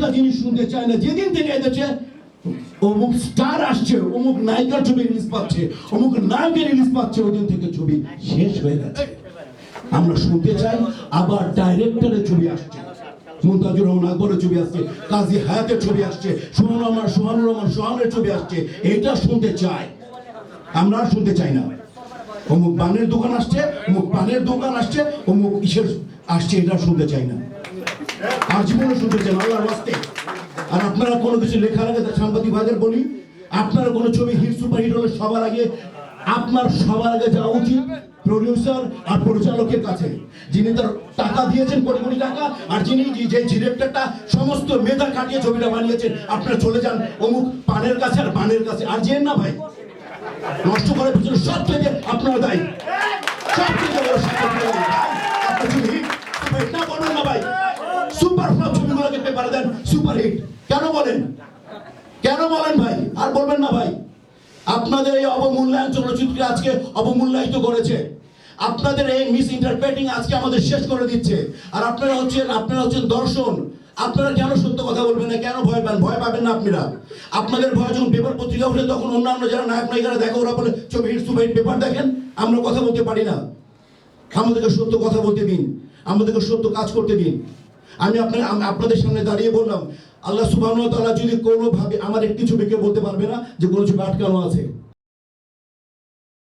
এটা জিনিস শুনতে চায় না, যেদিন থেকে এদেশে অমুক স্টার আসছে, অমুক নায়িকার ছবি রিলিজ পাচ্ছে, অমুক নায়কের রিলিজ পাচ্ছে, ওদিন থেকে ছবি শেষ হয়ে গেছে। আমরা শুনতে চাই, আবার ডাইরেক্টরের ছবি আসছে। মুমতাজুর রহমান আকবরের ছবি আসছে, কাজী হায়াতের ছবি আসছে রহমান রহমান ছবি আসছে, এটা শুনতে চাই। আমরা আর শুনতে চাই না। অমুক পানের দোকান আসছে, অমুক পানের দোকান আসছে, অমুক ইসের আসছে, এটা শুনতে চাই না। আর শুনতে আল্লাহর বাস্তে আর আপনারা কোনো কিছু লেখার আগে তা সাংবাদিক ভাইদের বলি, আপনারা কোনো ছবি হিট সুপার হিট হলে সবার আগে আপনার সবার আগে যাওয়া উচিত প্রডিউসার আর পরিচালকের কাছে, যিনি তার টাকা দিয়েছেন কোটি কোটি টাকা, আর যিনি যে ডিরেক্টরটা সমস্ত মেধা কাটিয়ে ছবিটা বানিয়েছেন, আপনারা চলে যান অমুক পানের কাছে আর পানের কাছে। আর যেন না ভাই, নষ্ট করার পিছনে সব থেকে পেপারে দেন সুপার হিট। কেন বলেন? কেন বলেন ভাই? আর বলবেন না ভাই। আপনাদের এই অবমূল্যায়ন চলচ্চিত্রকে আজকে অবমূল্যায়িত করেছে। আপনাদের এই মিস ইন্টারপ্রেটিং আজকে আমাদের শেষ করে দিচ্ছে। আর আপনারা হচ্ছেন আপনারা হচ্ছেন দর্শন। আপনারা কেন সত্য কথা বলবেন না? কেন ভয় পান? ভয় পাবেন না আপনারা। আপনাদের ভয় যখন পেপার পত্রিকা উঠে তখন অন্যান্য যারা নায়ক নায়িকারা দেখে, ওরা বলে, ছবি হিট পেপার দেখেন, আমরা কথা বলতে পারি না। আমাদেরকে সত্য কথা বলতে দিন। আমাদেরকে সত্য কাজ করতে দিন। আমি আপনার আপনাদের সামনে দাঁড়িয়ে বললাম, আল্লাহ সুবাহ তালা যদি কোনোভাবে আমার একটি ছবিকে বলতে পারবে না যে কোনো ছবি আটকানো আছে।